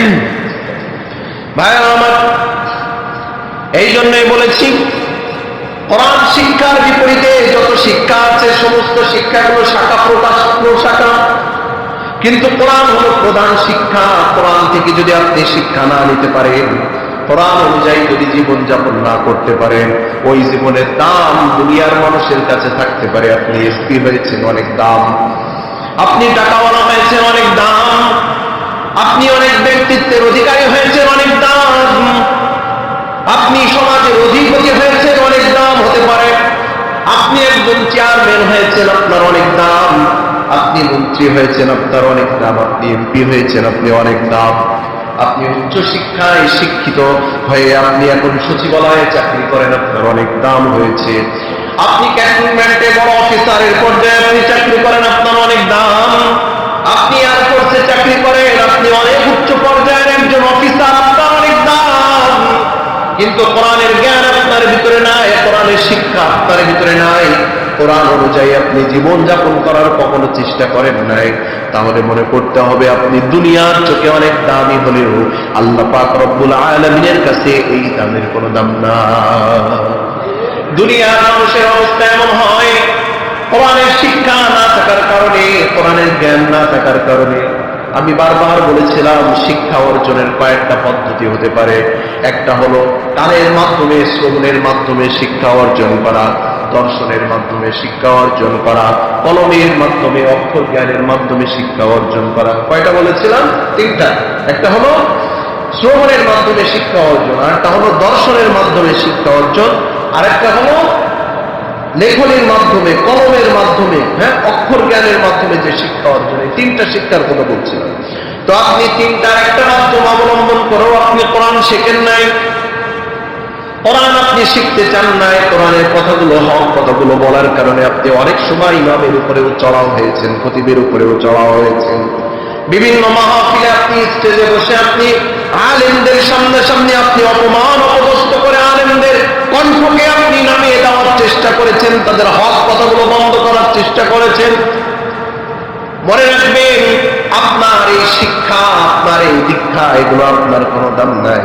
ভাই, আমার এই জন্যই বলেছি, কোরআন শিক্ষার বিপরীতে যত শিক্ষা আছে, সমস্ত শিক্ষাগুলো শাখা প্রকাশ প্রশাখা কিন্তু কোরআন হলো প্রধান শিক্ষা, কোরআন থেকে যদি আপনি শিক্ষা না নিতে পারেন, কোরআন অনুযায়ী যদি জীবন যাপন না করতে পারেন, ওই জীবনের দাম দুনিয়ার মানুষের কাছে থাকতে পারে। আপনি এসপি হয়েছেন অনেক দাম। আপনি টাকাওয়ালা হয়েছেন অনেক দাম। আপনি অনেক ব্যক্তিত্বের অধিকারী হয়েছেন, অনেক দাম। আপনি সমাজের অধিপতি হয়েছেন, অনেক দাম হতে পারে। আপনি একজন চেয়ারম্যান হয়েছেন, আপনার অনেক দাম। আপনি মন্ত্রী হয়েছেন, আপনার অনেক দাম। আপনি এমপি হয়েছেন, আপনি অনেক দাম। আপনি উচ্চ শিক্ষায় শিক্ষিত হয়ে আপনি এখন সচিবালয়ে চাকরি করেন, আপনার অনেক দাম হয়েছে। আপনি ক্যান্টনমেন্টে বড় অফিসারের পর্যায়ে আপনি চাকরি করেন, আপনার অনেক দাম। আপনি এয়ারফোর্সে চাকরি করেন আপনি অনেক উচ্চ পর্যায়ের একজন অফিসার, আপনার অনেক দাম। কিন্তু কোরআনের জ্ঞান আপনার ভিতরে নাই, কোরআনের শিক্ষা আপনার ভিতরে নাই। কোরআন অনুযায়ী আপনি জীবন যাপন করার কখনো চেষ্টা করেন নাই। তাহলে মনে করতে হবে আপনি দুনিয়ার চোখে অনেক দামি হলেও আল্লাহ পাক রব্বুল আলমিনের কাছে এই দামের কোনো দাম না দুনিয়ার মানুষের অবস্থা এমন হয়, কোরআনের শিক্ষা না থাকার কারণে, কোরআনের জ্ঞান না থাকার কারণে আমি বারবার বলেছিলাম, শিক্ষা অর্জনের কয়েকটা পদ্ধতি হতে পারে। একটা হলো কানের মাধ্যমে, শ্রবণের মাধ্যমে শিক্ষা অর্জন করা, দর্শনের মাধ্যমে শিক্ষা অর্জন করা, কলমের মাধ্যমে, অক্ষর জ্ঞানের মাধ্যমে শিক্ষা অর্জন করা। কয়টা বলেছিলাম? তিনটা। একটা হলো শ্রবণের মাধ্যমে শিক্ষা অর্জন আর একটা হলো দর্শনের মাধ্যমে শিক্ষা অর্জন আর একটা হলো লেখনের মাধ্যমে, কলমের মাধ্যমে হ্যাঁ? অক্ষর জ্ঞানের মাধ্যমে যে শিক্ষা অর্জন এই তিনটা শিক্ষার কথা বলছিলাম। তো আপনি তিনটার একটা মাধ্যম অবলম্বন করেও আপনি কোরআন শেখেন নাই। কোরআন আপনি শিখতে চান নাই, কোরআনের কথাগুলো, হক কথাগুলো বলার কারণে আপনি অনেক সময় ইমামের উপরেও চড়াও হয়েছেন, খতিবের উপরেও চড়াও হয়েছেন। বিভিন্ন মাহফিলে আপনি স্টেজে বসে আপনি আলেমদের সামনে সামনে আপনি অপমান আলেমদের কণ্ঠকে আপনি নামিয়ে দেওয়ার চেষ্টা করেছেন, তাদের হক কথাগুলো বন্ধ করার চেষ্টা করেছেন। মনে রাখবেন, আপনার এই শিক্ষা, আপনার এই দীক্ষা, এগুলো আপনার কোনো দাম নাই।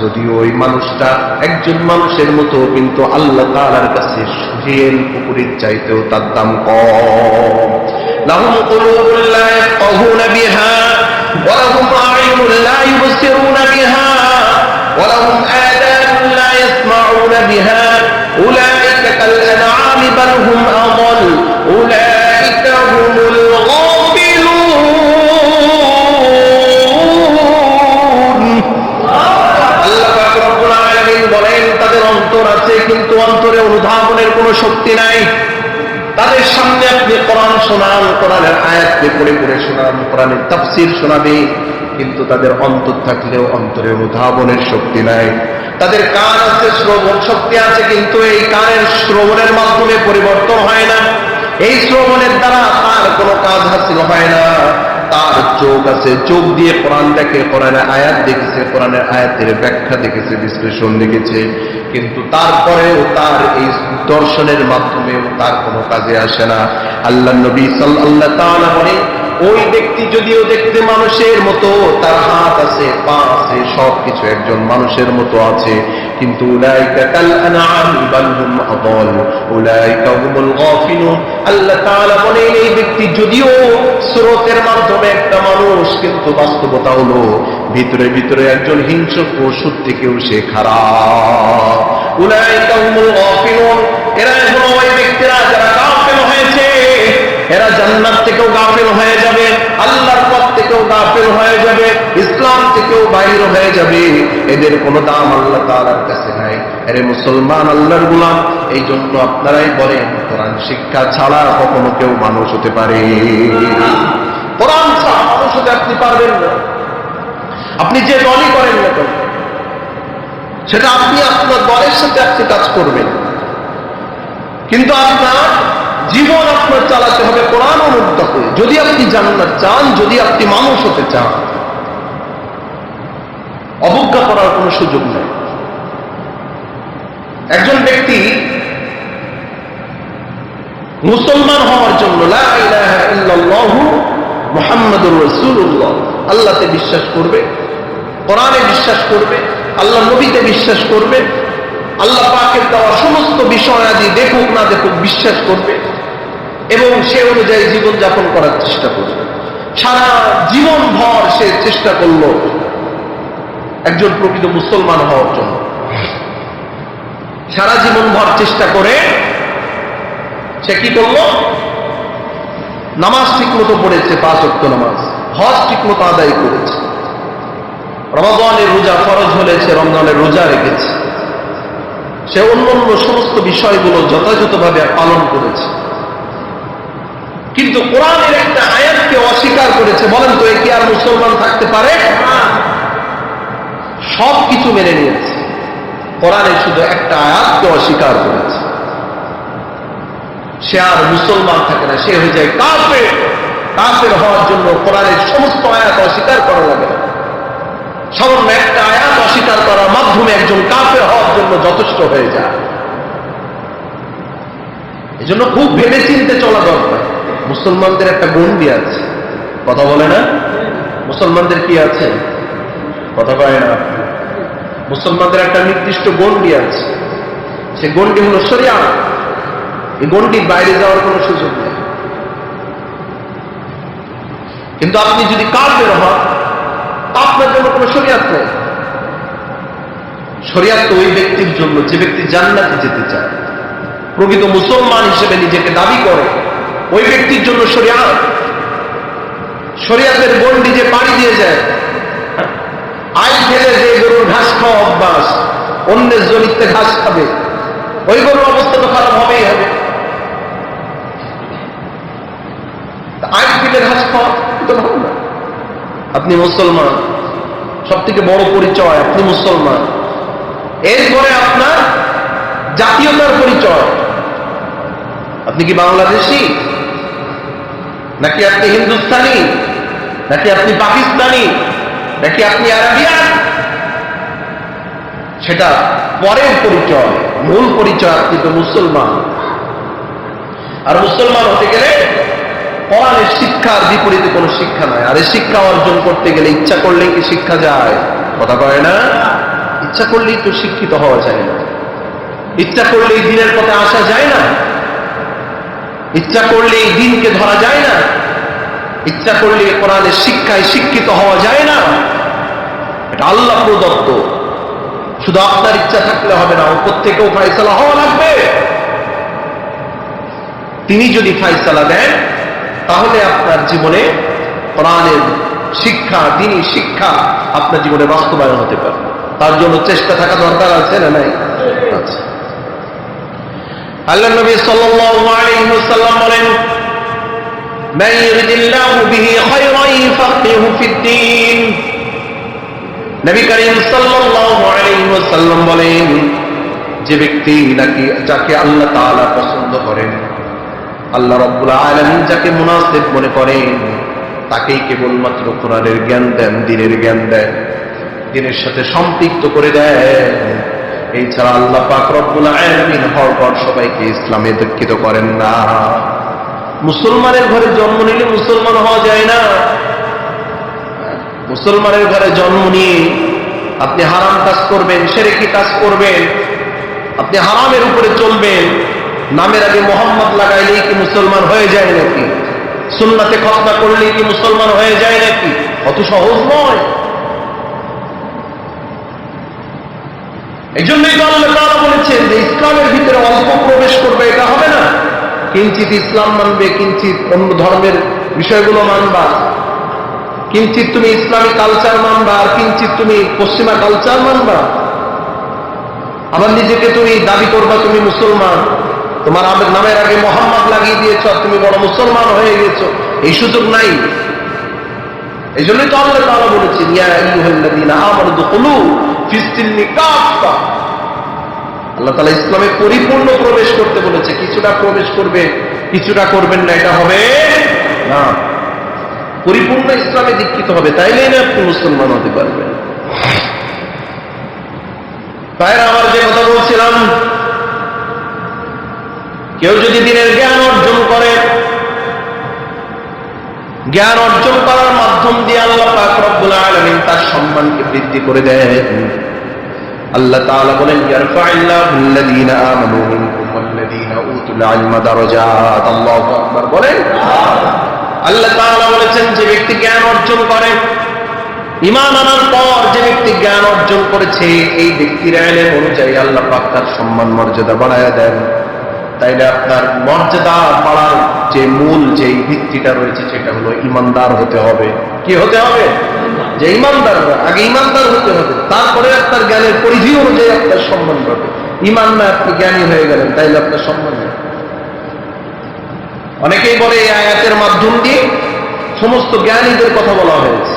যদিও ওই মানুষটা একজন মানুষের মতো, কিন্তু আল্লাহ তাআলার কাছে সুহেল পুকুরের চাইতেও তার দাম কম। লাহুম ইয়াফকাহুনা বিহা, ওয়া লাহুম আ'য়ুনুন লা বিহা। আয়াতকে পড়ে পড়ে শোনান কোরআনের তাফসির শোনাবে, কিন্তু তাদের অন্তর থাকলেও অন্তরে অনুধাবনের শক্তি নাই। তাদের কান আছে, শ্রবণ শক্তি আছে, কিন্তু এই কানের শ্রবণের মাধ্যমে পরিবর্তন হয় না। এই শ্রবণের দ্বারা তার কোনো কাজ হাসিল হয় না। তার চোখ আছে, চোখ দিয়ে কোরআন দেখে, কোরআনের আয়াত দেখেছে, কোরআনের আয়াতের ব্যাখ্যা দেখেছে, বিশ্লেষণ দেখেছে, কিন্তু তারপরেও তার এই দর্শনের মাধ্যমেও তার কোনো কাজে আসে না। আল্লাহ নবী সাল্লাল্লাহু তাআলা বলে ওই ব্যক্তি যদিও দেখতে মানুষের মতো, তার হাত আছে, পা আছে, সবকিছু একজন মানুষের মতো আছে। কিন্তু উলাইকা কাল আনআমি বাল আদাল, উলাইকা হুমুল গাফিলুন। আল্লাহ তাআলা বলেন, এই ব্যক্তি যদিও স্রোতের মাধ্যমে একটা মানুষ, কিন্তু বাস্তবতা হলো ভিতরে ভিতরে একজন হিংস্র পশুর থেকেও সে খারাপ। উলাইকা হুমুল গাফিলুন। এরা হলো ওই ব্যক্তিরা যারা এরা জান্নাত থেকেও গাফিল হয়ে যাবে, আল্লাহর পথ থেকেও গাফিল হয়ে যাবে, ইসলাম থেকেও বাইর হয়ে যাবে। এদের কোনো দাম আল্লাহ তাআলার কাছে নাই। আরে মুসলমান, আল্লাহর গুলাম এই জন্য আপনারাই বলেন, কোরআন শিক্ষা ছাড়া কখনো কেউ মানুষ হতে পারে। কোরআন ছাড়া মানুষ হতে আপনি পারবেন না। আপনি যে দলই করেন না সেটা আপনি আপনার দলের সাথে আপনি কাজ করবেন। কিন্তু আপনার জীবন আপনার চালাতে হবে কোরআন অনুদ্ধ করে যদি আপনি জান্নাত চান, যদি আপনি মানুষ হতে চান, অবজ্ঞা করার কোনো সুযোগ নেই। একজন ব্যক্তি মুসলমান হওয়ার জন্য মুহাম্মাদুর রাসূলুল্লাহ, আল্লাহতে বিশ্বাস করবে, কোরআনে বিশ্বাস করবে আল্লাহ নবীতে বিশ্বাস করবে, আল্লাহ পাকের দেওয়া সমস্ত বিষয় আদি দেখুক না দেখুক বিশ্বাস করবে। এবং সে অনুযায়ী জীবনযাপন করার চেষ্টা করবে সারা জীবন ভর সে চেষ্টা করল একজন প্রকৃত মুসলমান হওয়ার জন্য। সারা জীবন ভর চেষ্টা করে সে কি করল? নামাজ ঠিক মতো পড়েছে, পাঁচ অক্ট নামাজ। হজ ঠিক মতো আদায় করেছে। রমজানের রোজা ফরজ হলেছে রমজানের রোজা রেখেছে। সে অন্য অন্য সমস্ত বিষয়গুলো যথাযথভাবে পালন করেছে। কিন্তু কোরআনের একটা আয়াতকে অস্বীকার করেছে। বলেন তো, এ কি আর মুসলমান থাকতে পারে? সব কিছু মেনে নিয়েছে। কোরআনে শুধু একটা আয়াতকে অস্বীকার করেছে। সে আর মুসলমান থাকে না, সে হয়ে যায় কাফের। কাফের হওয়ার জন্য কোরআনের সমস্ত আয়াত অস্বীকার করা লাগে সামান্য একটা আয়াত অস্বীকার করার মাধ্যমে একজন কাফের হওয়ার জন্য যথেষ্ট হয়ে যায়। এজন্য খুব ভেবে চিনতে চলা দরকার। মুসলমানদের একটা গন্ডি আছে। কথা বলে না? মুসলমানদের কি আছে? কথা বলে না। মুসলমানদের একটা নির্দিষ্ট গন্ডি আছে। সে গন্ডি হলো সরিয়া এই গন্ডির বাইরে যাওয়ার কোনো সুযোগ নেই। কিন্তু আপনি যদি কাফের হন, তা আপনার জন্য কোনো শরিয়াত নেই। শরিয়াত তো ওই ব্যক্তির জন্য, যে ব্যক্তি জান্নাতে যেতে চায়। প্রকৃত মুসলমান হিসেবে নিজেকে দাবি করে ওই ব্যক্তির জন্য শরিয়াত। শরিয়াতের গন্ডি যে পাড়ি দিয়ে যায়। আই ফেলে যে গরুর ঘাস খাওয়া অভ্যাস, অন্যের জমিতে ঘাস খাবে। ওই গরুর অবস্থা তো খারাপ হবেই হবে। আইন ফেলে ঘাস খাওয়া ভালো না। আপনি মুসলমান সব থেকে বড় পরিচয় আপনি মুসলমান। এরপরে আপনার জাতীয়তার পরিচয়। আপনি কি বাংলাদেশি? নাকি আপনি হিন্দুস্তানি? নাকি আপনি পাকিস্তানি? নাকি আপনি আরবিয়ান? সেটা পরের পরিচয়, মূল পরিচয় আপনি তো মুসলমান। আর মুসলমান হতে গেলে কোরআনের শিক্ষার বিপরীতে কোনো শিক্ষা নাই। আর এই শিক্ষা অর্জন করতে গেলে ইচ্ছা করলেই কি শিক্ষা যায়? কথা কয় না? ইচ্ছা করলেই তো শিক্ষিত হওয়া যায় না। ইচ্ছা করলেই দিনের পথে আসা যায় না। ইচ্ছা করলেই দিনকে ধরা যায় না। ইচ্ছা করলে কোরআনের শিক্ষায় শিক্ষিত হওয়া যায় না। এটা আল্লাহ প্রদত্ত। শুধু আপনার ইচ্ছা থাকলে হবে না, ওপর থেকেও ফাইসলা হওয়া লাগবে। তিনি যদি ফাইসলা দেন, তাহলে আপনার জীবনে কোরআনের শিক্ষা দিনই শিক্ষা আপনার জীবনে বাস্তবায়ন হতে পারে। তার জন্য চেষ্টা থাকা দরকার আছে না নাই? আচ্ছা আল্লাহ নবী ওয়াসাল্লাম বলেন নবী করিম ওয়াসাল্লাম বলেন, যে ব্যক্তি নাকি যাকে আল্লাহ তাআলা পছন্দ করেন, আল্লাহ রব্বুল আলামিন যাকে মুনাসিব মনে করেন, তাকেই কেবলমাত্র কোরআনের জ্ঞান দেন, দিনের জ্ঞান দেন, দিনের সাথে সম্পৃক্ত করে দেন। এই ছাড়া আল্লাহ পাক রব্বুল হর পর সবাইকে ইসলামে দীক্ষিত করেন না। মুসলমানের ঘরে জন্ম নিলে মুসলমান হওয়া যায় না। মুসলমানের ঘরে জন্ম নিয়ে আপনি হারাম কাজ করবেন, সেরেকি কাজ করবেন, আপনি হারামের উপরে চলবেন, নামের আগে মোহাম্মদ লাগাইলেই কি মুসলমান হয়ে যায় নাকি? সুন্নাতে খতনা করলেই কি মুসলমান হয়ে যায় নাকি? অত সহজ নয়। এই জন্যই তো আল্লাহ তাআলা বলেছেন যে ইসলামের ভিতরে অল্প প্রবেশ করবে, এটা হবে না। কিঞ্চিত ইসলাম মানবে, কিঞ্চিত অন্য ধর্মের বিষয়গুলো মানবা। কিঞ্চিত তুমি ইসলামী কালচার মানবা, আর কিঞ্চিত তুমি পশ্চিমা কালচার মানবা। আবার নিজেকে তুমি দাবি করবা, তুমি মুসলমান। তোমার নামের আগে মোহাম্মদ লাগিয়ে দিয়েছ, আর তুমি বড় মুসলমান হয়ে গেছো এই সুযোগ নাই। এই জন্যই তো আমরা তারা বলেছি আল্লাহ তাআলা ইসলামে পরিপূর্ণ প্রবেশ করতে বলেছে, কিছুটা প্রবেশ করবে, কিছুটা করবেন না, এটা হবে না। পরিপূর্ণ ইসলামে দীক্ষিত হবে, তাইলে না আপনি মুসলমান হতে পারবেন। তাইরা আমার যে কথা বলছিলাম, কেউ যদি দিনের জ্ঞান অর্জন করে, জ্ঞান অর্জন করার মাধ্যম দিয়ে আলামিন তার সম্মানকে বৃদ্ধি করে দেন। আল্লাহ তাআলা বলেন ইয়ারফা'iল্লাহু আল্লাযীনা আমানু মিনকুম ওয়াল্লাযীনা উতুল ইলমা দারাজাত। আল্লাহু আকবার বলেন, আল্লাহ তাআলা বলেছেন, যে ব্যক্তি জ্ঞান অর্জন করে ইমান আনার পর যে ব্যক্তি জ্ঞান অর্জন করেছে, এই ব্যক্তির আইনের অনুযায়ী আল্লাহ পাক তার সম্মান মর্যাদা বাড়ায় দেন। তাইলে আপনার মর্যাদা বাড়ার যে মূল যে ভিত্তিটা রয়েছে, সেটা হলো ইমানদার হতে হবে। কি হতে হবে? যে ইমানদার আগে ইমানদার হতে হবে, তারপরে আপনার জ্ঞানের পরিধি অনুযায়ী আপনার সম্মান পাবে ইমান না, আপনি জ্ঞানী হয়ে গেলেন, তাইলে আপনার সম্মান অনেকেই বলে এই আয়াতের মাধ্যম দিয়ে সমস্ত জ্ঞানীদের কথা বলা হয়েছে।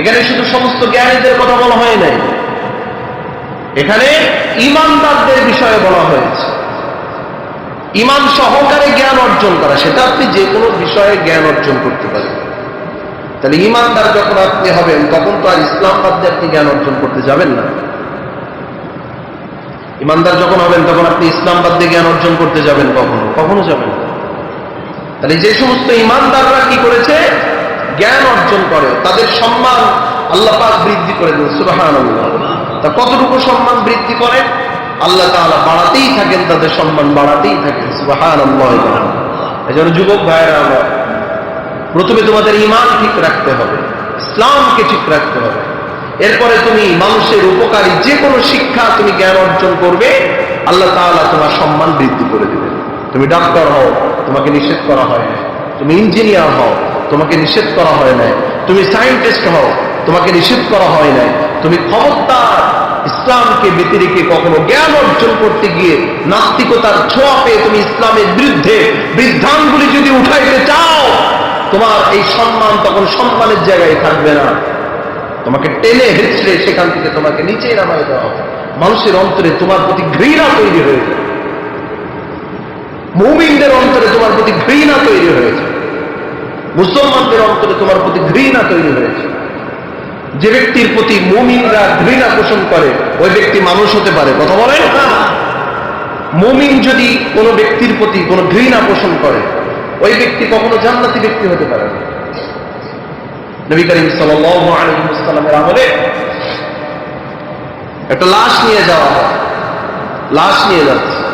এখানে শুধু সমস্ত জ্ঞানীদের কথা বলা হয় নাই। এখানে ইমানদারদের বিষয়ে বলা হয়েছে। ইমান সহকারে জ্ঞান অর্জন করা, সেটা আপনি যে কোনো বিষয়ে জ্ঞান অর্জন করতে পারেন। তাহলে ইমানদার যখন আপনি হবেন, তখন তো আর ইসলাম বাদ আপনি জ্ঞান অর্জন করতে যাবেন না। ইমানদার যখন হবেন, তখন আপনি ইসলাম বাদ দিয়ে জ্ঞান অর্জন করতে যাবেন কখনো? কখনো যাবেন না। তাহলে যে সমস্ত ইমানদাররা কি করেছে? জ্ঞান অর্জন করে। তাদের সম্মান আল্লাহ পাক বৃদ্ধি করে দেন সুবাহান তা কতটুকু সম্মান বৃদ্ধি করে? আল্লাহ তাআলা বাড়াতেই থাকেন, তাদের সম্মান বাড়াতেই থাকেন সুবাহান জন্য যুবক ভাইয়েরা, আমার প্রথমে তোমাদের ইমান ঠিক রাখতে হবে, ইসলামকে ঠিক রাখতে হবে। এরপরে তুমি মানুষের উপকারী যে কোনো শিক্ষা তুমি জ্ঞান অর্জন করবে, আল্লাহ তাআলা তোমার সম্মান বৃদ্ধি করে দেবে। তুমি ডাক্তার হও, তোমাকে নিষেধ করা হয় না তুমি ইঞ্জিনিয়ার হও, তোমাকে নিষেধ করা হয় না তুমি সায়েন্টিস্ট হও, তোমাকে নিষেধ করা হয় না তুমি খবরদার ইসলামকে ব্যতি রেখে কখনো জ্ঞান অর্জন করতে গিয়ে নাস্তিকতার ছোঁয়া পেয়ে তুমি ইসলামের বিরুদ্ধে বৃদ্ধাঙ্গুলি যদি উঠাইতে চাও তোমার এই সম্মান তখন সম্মানের জায়গায় থাকবে না। তোমাকে টেনে হেঁচড়ে সেখান থেকে তোমাকে নিচে নামাই দেওয়া মানুষের অন্তরে তোমার প্রতি ঘৃণা তৈরি হয়ে যায়। মুমিনদের অন্তরে তোমার প্রতি ঘৃণা তৈরি হয়েছে মুসলমানদের অন্তরে তোমার প্রতি ঘৃণা তৈরি হয়েছে যে ব্যক্তির প্রতি মুমিনরা ঘৃণা পোষণ করে, ওই ব্যক্তি মানুষ হতে পারে। কথা বলেন? মুমিন যদি কোনো ব্যক্তির প্রতি কোনো ঘৃণা পোষণ করে ওই ব্যক্তি কখনো জান্নাতি ব্যক্তি হতে পারে না। নবী করিম সাল্লামের আমলে একটা লাশ নিয়ে যাওয়া লাশ নিয়ে যাচ্ছে।